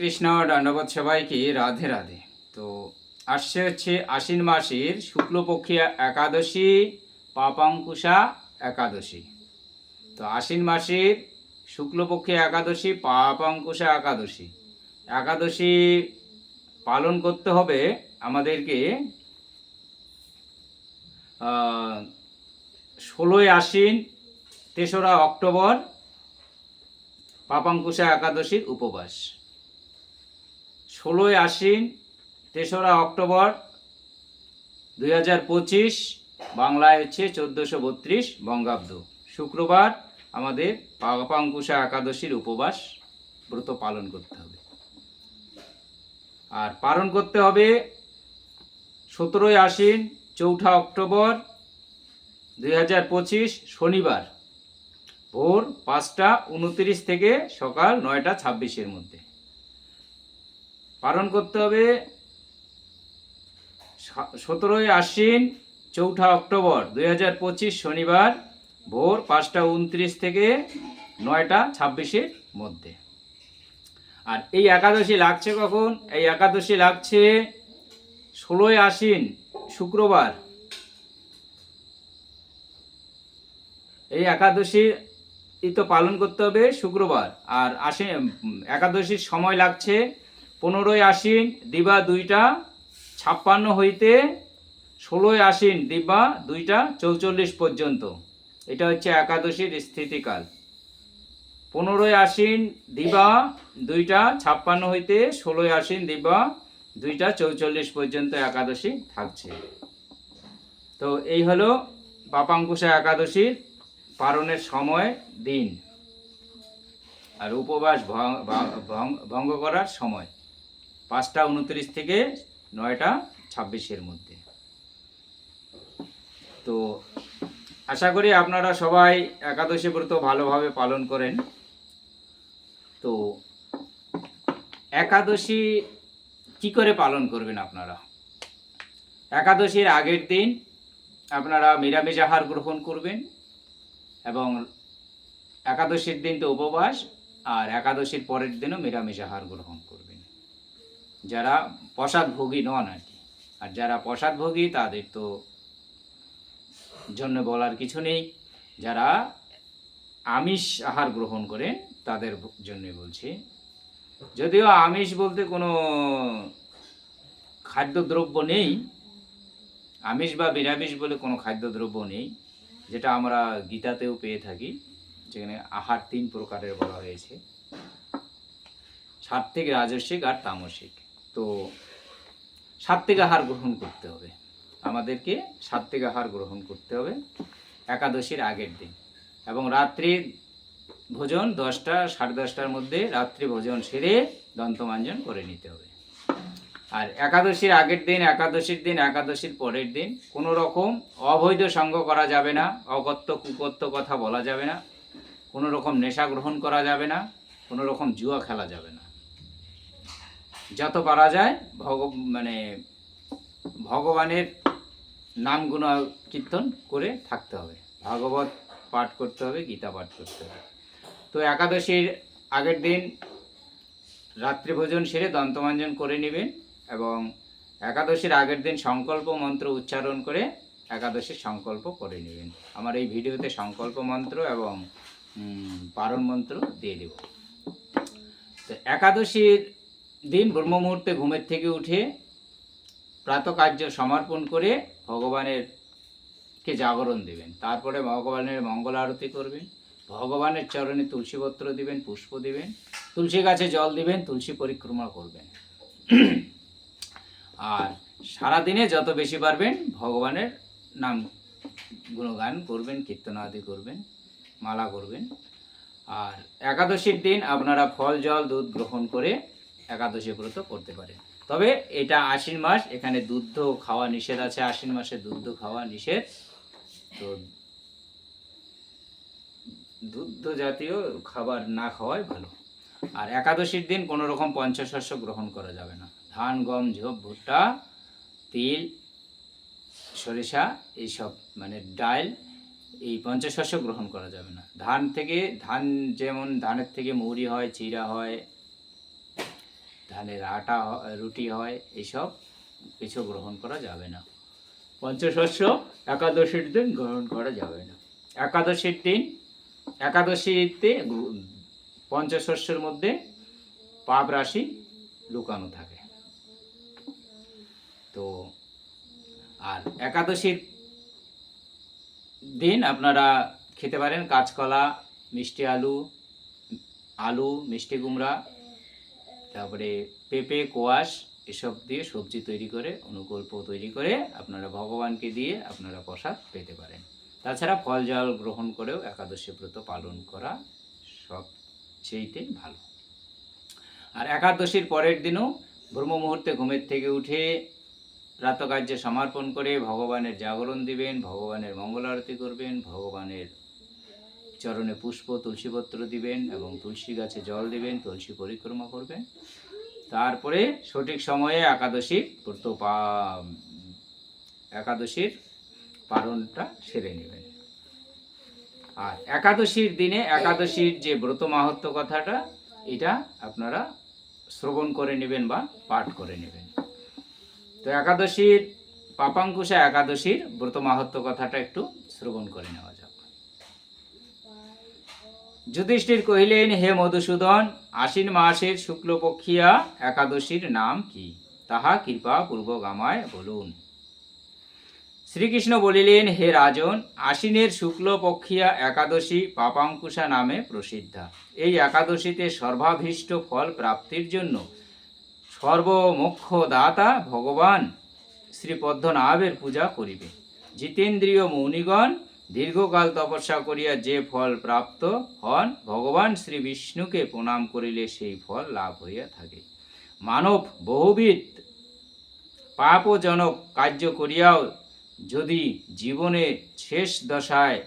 কৃষ্ণ দণ্ডবোধ সবাইকে রাধে রাধে। তো আসছে হচ্ছে আশ্বিন মাসের শুক্লপক্ষী একাদশী, পাপাঙ্কুশা একাদশী। তো আশ্বিন মাসের শুক্লপক্ষী একাদশী, পাপাঙ্কুশা একাদশী। একাদশী পালন করতে হবে আমাদেরকে ষোলোই আশ্বিন, তেসরা অক্টোবর, পাপাঙ্কুশা একাদশীর উপবাস। ষোলোই আশ্বিন, তেসরা অক্টোবর দুই হাজার পঁচিশ, বাংলায় হচ্ছে চোদ্দোশো বত্রিশ বঙ্গাব্দ। শুক্রবার আমাদের পাপাঙ্কুশা একাদশীর উপবাস ব্রত পালন করতে হবে। আর পালন করতে হবে সতেরোই আশ্বিন, চৌঠা অক্টোবর দুই হাজার পঁচিশ, শনিবার। ভোর পাঁচটা উনত্রিশ থেকে সকাল নয়টা ছাব্বিশের মধ্যে। পালন করতে হবে সতেরোই আশ্বিন চৌঠা অক্টোবর দুই হাজার পঁচিশ শনিবার ভোর পাঁচটা উনত্রিশ থেকে নয়টা ছাব্বিশের মধ্যে। আর এই একাদশী লাগছে কখন? এই একাদশী লাগছে ষোলোই আশ্বিন শুক্রবার। এই একাদশী তো পালন করতে হবে শুক্রবার। আর আশ্বিন একাদশীর সময় লাগছে পনেরোই আশ্বিন দিবা দুইটা, ছাপ্পান্ন হইতে ষোলোই আশ্বিন দিবা দুইটা, চৌচল্লিশ পর্যন্ত। এটা হচ্ছে একাদশীর স্থিতিকাল। পনেরোই আশ্বিন দিবা দুইটা, ছাপ্পান্ন হইতে ষোলোই আশ্বিন দিবা দুইটা, চৌচল্লিশ পর্যন্ত একাদশী থাকছে। তো এই হলো পাপাঙ্কুশা একাদশীর পালনের সময়, দিন। আর উপবাস ভঙ্গ করার সময়। পাঁচটা উনত্রিশ থেকে নয়টা ছাব্বিশের মধ্যে। তো আশা করি আপনারা সবাই একাদশী ব্রত ভালোভাবে পালন করেন। তো একাদশী কি করে পালন করবেন আপনারা? একাদশীর আগের দিন আপনারা নিরামিষ আহার গ্রহণ করবেন এবং একাদশীর দিন তো উপবাস, আর একাদশীর পরের দিনও নিরামিষ আহার গ্রহণ করবেন। যারা প্রসাদভোগী নন আর কি। আর যারা প্রসাদভোগী, তাদের তো জন্য বলার কিছু নেই। যারা আমিষ আহার গ্রহণ করেন, তাদের জন্য বলছি। যদিও আমিষ বলতে কোনো খাদ্যদ্রব্য নেই, আমিষ বা নিরামিষ বলে কোনো খাদ্যদ্রব্য নেই, যেটা আমরা গীতাতেও পেয়ে থাকি, যেখানে আহার তিন প্রকারের বলা হয়েছে। সাত্ত্বিক, রাজস্বিক আর তামসিক তো সাত্ত্বিক আহার গ্রহণ করতে হবে। আমাদেরকে সাত্ত্বিক আহার গ্রহণ করতে হবে একাদশীর আগের দিন এবং রাত্রি ভোজন দশটা, সাড়ে দশটার মধ্যে রাত্রি ভোজন সেরে দন্তমাঞ্জন করে নিতে হবে। আর একাদশীর আগের দিন, একাদশীর দিন, একাদশীর পরের দিন কোনো রকম অবৈধ সঙ্গ করা যাবে না, অকথ্য, কুকথ্য কথা বলা যাবে না, কোনো রকম নেশা গ্রহণ করা যাবে না, কোনো রকম জুয়া খেলা যাবে না। যত পারা যায়, ভগ মানে ভগবানের নাম গুণ কীর্তন করে থাকতে হবে। ভাগবত পাঠ করতে হবে, গীতা পাঠ করতে হবে। তো একাদশীর আগের দিন রাত্রি ভোজন সেরে দন্তমাঞ্জন করে নেবেন এবং একাদশীর আগের দিন সংকল্প মন্ত্র উচ্চারণ করে একাদশীর সংকল্প করে নেবেন। আমার এই ভিডিওতে সংকল্প মন্ত্র এবং পারণ মন্ত্র দিয়ে দেব। তো একাদশীর দিন ব্রহ্ম মুহূর্তে ঘুমের থেকে উঠে প্রাতকার্য সমর্পণ করে ভগবানের কে জাগরণ দেবেন। তারপরে ভগবানের মঙ্গল আরতি করবেন, ভগবানের চরণে তুলসীপত্র দিবেন, পুষ্প দিবেন, তুলসী গাছে জল দিবেন, তুলসী পরিক্রমা করবেন। আর সারাদিনে যত বেশি পারবেন ভগবানের নাম গুণগান করবেন, কীর্তন আদি করবেন, মালা করবেন। আর একাদশীর দিন আপনারা ফল, জল, দুধ গ্রহণ করে একাদশী ব্রত করতে পারে। তবে এটা আশ্বিন মাস, এখানে দুধ খাওয়া নিষেধ আছে, আশ্বিন মাসে দুধ খাওয়া নিষেধ। তো দুধ জাতীয় খাবার না খাওয়াই ভালো। আর একাদশীর দিন কোনো রকম পঞ্চশস্য গ্রহণ করা যাবে না। ধান, গম, ঝোপ, ভুট্টা, তিল, সরিষা এইসব মানে ডাল, এই পঞ্চশস্য গ্রহণ করা যাবে না। ধান থেকে, ধান যেমন ধানের থেকে মৌরি হয় চিরা হয় ধানের আটা, রুটি হয় এইসব কিছু গ্রহণ করা যাবে না। পঞ্চশস্য একাদশীর দিন গ্রহণ করা যাবে না। একাদশীর দিন, একাদশীতে পঞ্চশস্যের মধ্যে পাপ রাশি লুকানো থাকে। তো, আর একাদশীর দিন আপনারা খেতে পারেন কাঁচকলা, মিষ্টি আলু আলু, মিষ্টি কুমড়া তারপরে পেঁপে, কোয়াশ এসব দিয়ে সবজি তৈরি করে, অনুকল্প তৈরি করে আপনারা ভগবানকে দিয়ে আপনারা প্রসাদ পেতে পারেন। তাছাড়া ফল জল গ্রহণ করেও একাদশী ব্রত পালন করা সবচেয়েতে ভালো। আর একাদশীর পরের দিনও ব্রহ্ম মুহূর্তে ঘুমের থেকে উঠে প্রাতকার্যে সমর্পণ করে ভগবানের জাগরণ দিবেন, ভগবানের মঙ্গল আরতি করবেন, ভগবানের চরণে পুষ্প, তুলসীপত্র দিবেন এবং তুলসী গাছে জল দিবেন, তুলসী পরিক্রমা করবেন। তারপরে সঠিক সময়ে একাদশী ব্রত একাদশীর পালনটা সেরে নেবেন। আর একাদশীর দিনে একাদশীর যে ব্রত মাহাত্ম কথাটা, এটা আপনারা শ্রবণ করে নেবেন বা পাঠ করে নেবেন। তো একাদশীর পাপাঙ্কুশা একাদশীর ব্রত মাহাত্ম কথাটা একটু শ্রবণ করে নেওয়া যুধিষ্ঠির কহিলেন, হে মধুসূদন, আশ্বিন মাসের শুক্লপক্ষিয়া একাদশীর নাম কি? তাহা কৃপা আমায় বলুন। শ্রীকৃষ্ণ বলিলেন, হে রাজন, আশ্বিনের শুক্লপক্ষিয়া একাদশী পাপাঙ্কুশা নামে প্রসিদ্ধা। এই একাদশীতে সর্বাভীষ্ট ফল প্রাপ্তির জন্য সর্বমোক্ষ দাতা ভগবান শ্রী পদ্মনাভের পূজা করিবে। জিতেন্দ্রীয় মৌনিগণ দীর্ঘকাল তপস্যা করিয়া যে ফল প্রাপ্ত হন, ভগবান শ্রী বিষ্ণুকে প্রণাম করিলে সেই ফল লাভ হইয়া থাকে। মানব বহুবিধ পাপজনক কার্য করিয়াও যদি জীবনে শেষ দশায়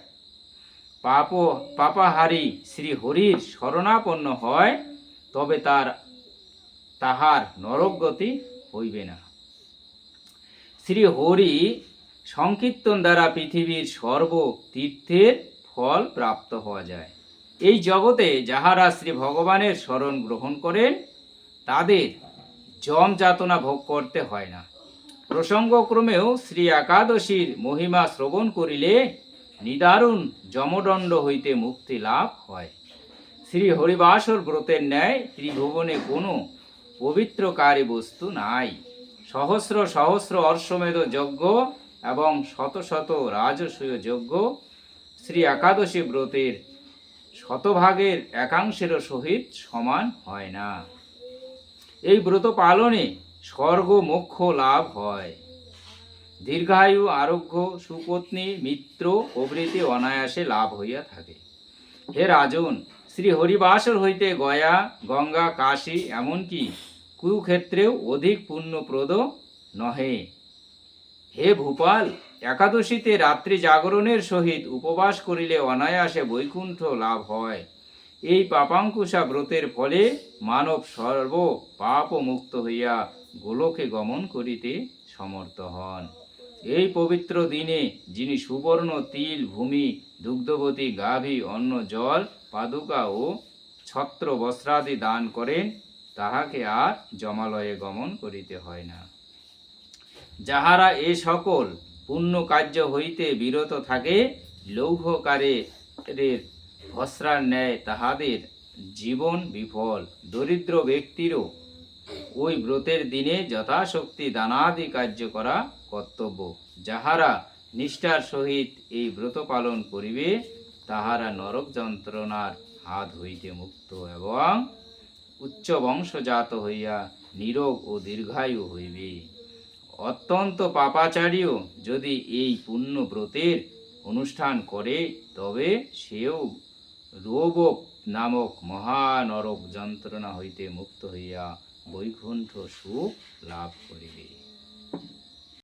পাপ, পাপাহারী শ্রী হরির শরণাপন্ন হয়, তবে তার, তাহার নরকগতি হইবে না। শ্রী হরি সংকীর্তন দ্বারা পৃথিবীর সর্ব তীর্থের ফল প্রাপ্ত হওয়া যায়। এই জগতে যাহারা শ্রী ভগবানের স্মরণ গ্রহণ করেন, তাদের জম যাতনা ভোগ করতে হয় না। প্রসঙ্গক্রমেও শ্রী একাদশীর মহিমা শ্রবণ করিলে নিদারুণ যমদণ্ড হইতে মুক্তি লাভ হয়। শ্রী হরিবাসর ব্রতের ন্যায় ত্রিভুবনে কোনো পবিত্রকারী বস্তু নাই। সহস্র সহস্র অশ্বমেধ যজ্ঞ এবং শত শত রাজসূয় যজ্ঞ শ্রী একাদশী ব্রতের শতভাগের একাংশেরও সহিত সমান হয় না। এই ব্রত পালনে স্বর্গ, মোক্ষ লাভ হয়। দীর্ঘায়ু, আরোগ্য, সুপত্নী, মিত্র প্রভৃতি অনায়াসে লাভ হইয়া থাকে। হে রাজন, শ্রী হরিবাসর হইতে গয়া, গঙ্গা, কাশী এমনকি কুরুক্ষেত্রেও অধিক পুণ্যপ্রদ নহে। হে ভূপাল, একাদশীতে রাত্রি জাগরণের সহিত উপবাস করিলে অনায়াসে বৈকুণ্ঠ লাভ হয়। এই পাপাঙ্কুশা ব্রতের ফলে মানব সর্ব পাপ মুক্ত হইয়া গোলকে গমন করিতে সমর্থ হন। এই পবিত্র দিনে যিনি সুবর্ণ তিল, ভূমি, দুগ্ধবতী গাভী, অন্ন, জল, পাদুকা ও ছত্র বস্ত্রাদি দান করেন, তাহাকে আর জমালয়ে গমন করিতে হয় না। যাহারা এ সকল পুণ্য কার্য হইতে বিরত থাকে, লৌহকারের ভস্রার ন্যায় তাহাদের জীবন বিফল। দরিদ্র ব্যক্তিরও ওই ব্রতের দিনে যথাশক্তি দানাদি কার্য করা কর্তব্য। যাহারা নিষ্ঠার সহিত এই ব্রত পালন করিবে, তাহারা নরক যন্ত্রণার হাত হইতে মুক্ত এবং উচ্চ বংশজাত হইয়া নিরোগ ও দীর্ঘায়ু হইবে। অত্যন্ত পাপাচারীও যদি এই পুণ্যব্রতের অনুষ্ঠান করে, তবে সেও রোব নামক মহানরক যন্ত্রণা হইতে মুক্ত হইয়া বৈকুণ্ঠ সুখ লাভ করিবে।